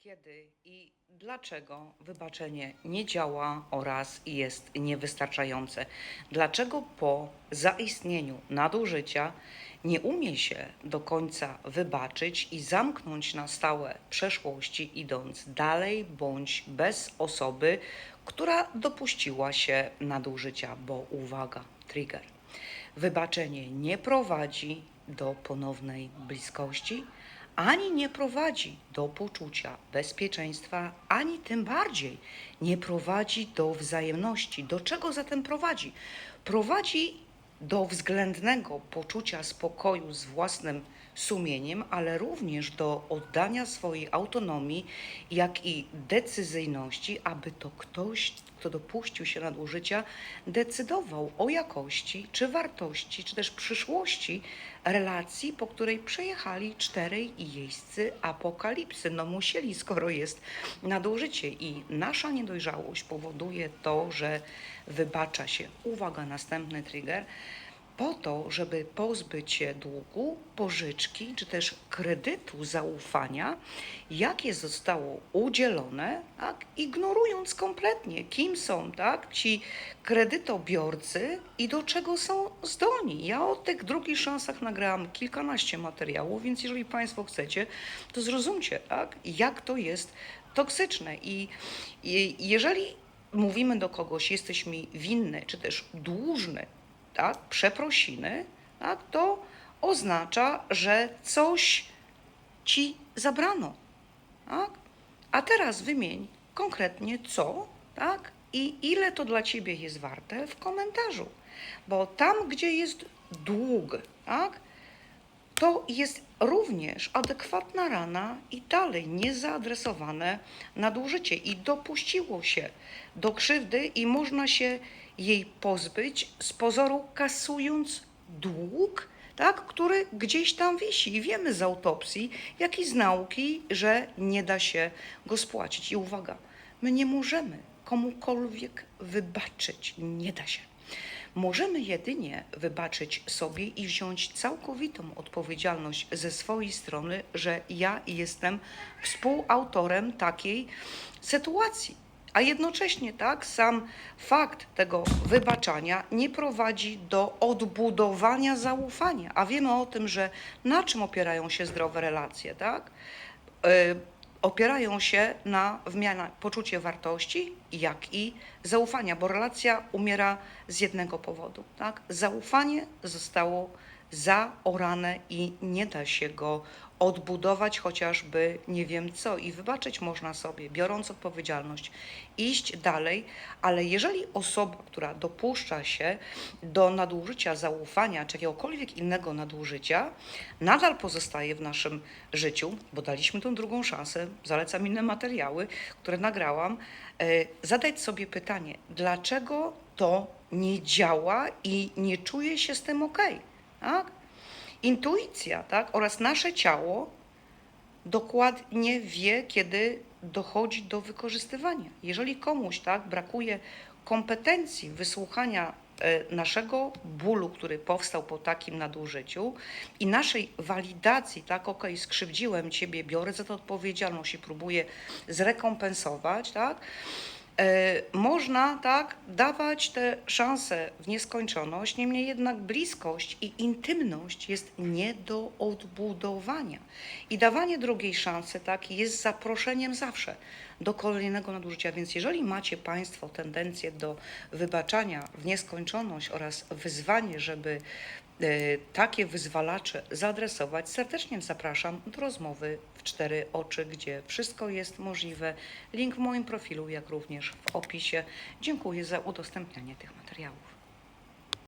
Kiedy i dlaczego wybaczenie nie działa oraz jest niewystarczające? Dlaczego po zaistnieniu nadużycia nie umie się do końca wybaczyć i zamknąć na stałe przeszłości, idąc dalej bądź bez osoby, która dopuściła się nadużycia? Bo uwaga, trigger. Wybaczenie nie prowadzi do ponownej bliskości, ani nie prowadzi do poczucia bezpieczeństwa, ani tym bardziej nie prowadzi do wzajemności. Do czego zatem prowadzi? Prowadzi do względnego poczucia spokoju z własnym sumieniem, ale również do oddania swojej autonomii, jak i decyzyjności, aby to ktoś, kto dopuścił się nadużycia, decydował o jakości, czy wartości, czy też przyszłości relacji, po której przejechali czterej jeźdźcy apokalipsy. No musieli, skoro jest nadużycie i nasza niedojrzałość powoduje to, że wybacza się. Uwaga, następny trigger po to, żeby pozbyć się długu, pożyczki czy też kredytu zaufania, jakie zostało udzielone, tak, ignorując kompletnie, kim są tak, ci kredytobiorcy i do czego są zdolni. Ja o tych drugich szansach nagrałam kilkanaście materiałów, więc jeżeli Państwo chcecie, to zrozumcie, tak, jak to jest toksyczne. I, i jeżeli mówimy do kogoś, jesteś mi winny, czy też dłużny, tak, przeprosiny, tak, to oznacza, że coś ci zabrano. Tak? A teraz wymień konkretnie co tak, i ile to dla ciebie jest warte w komentarzu. Bo tam, gdzie jest dług, tak, to jest również adekwatna rana i dalej niezaadresowane nadużycie i dopuściło się do krzywdy i można się jej pozbyć z pozoru kasując dług, tak, który gdzieś tam wisi. I wiemy z autopsji, jak i z nauki, że nie da się go spłacić. I uwaga, my nie możemy komukolwiek wybaczyć. Nie da się. Możemy jedynie wybaczyć sobie i wziąć całkowitą odpowiedzialność ze swojej strony, że ja jestem współautorem takiej sytuacji. A jednocześnie tak, sam fakt tego wybaczania nie prowadzi do odbudowania zaufania. A wiemy o tym, że na czym opierają się zdrowe relacje, tak? Yy, opierają się na wymianie poczucie wartości, jak i zaufania, bo relacja umiera z jednego powodu. Tak? Zaufanie zostało zaorane i nie da się go odbudować chociażby nie wiem co. I wybaczyć można sobie, biorąc odpowiedzialność, iść dalej, ale jeżeli osoba, która dopuszcza się do nadużycia zaufania czy jakiegokolwiek innego nadużycia, nadal pozostaje w naszym życiu, bo daliśmy tą drugą szansę, zalecam inne materiały, które nagrałam, e, zadać sobie pytanie, dlaczego to nie działa i nie czuję się z tym ok, tak? Intuicja, tak, oraz nasze ciało dokładnie wie, kiedy dochodzi do wykorzystywania. Jeżeli komuś tak brakuje kompetencji wysłuchania e, naszego bólu, który powstał po takim nadużyciu i naszej walidacji, tak, ok, skrzywdziłem ciebie, biorę za to odpowiedzialność i próbuję zrekompensować, tak, można tak dawać te szanse w nieskończoność, niemniej jednak bliskość i intymność jest nie do odbudowania. I dawanie drugiej szansy tak jest zaproszeniem zawsze do kolejnego nadużycia. Więc jeżeli macie Państwo tendencję do wybaczania w nieskończoność oraz wyzwanie, żeby e, takie wyzwalacze zaadresować, serdecznie zapraszam do rozmowy w cztery oczy, gdzie wszystko jest możliwe. Link w moim profilu, jak również w opisie. Dziękuję za udostępnianie tych materiałów.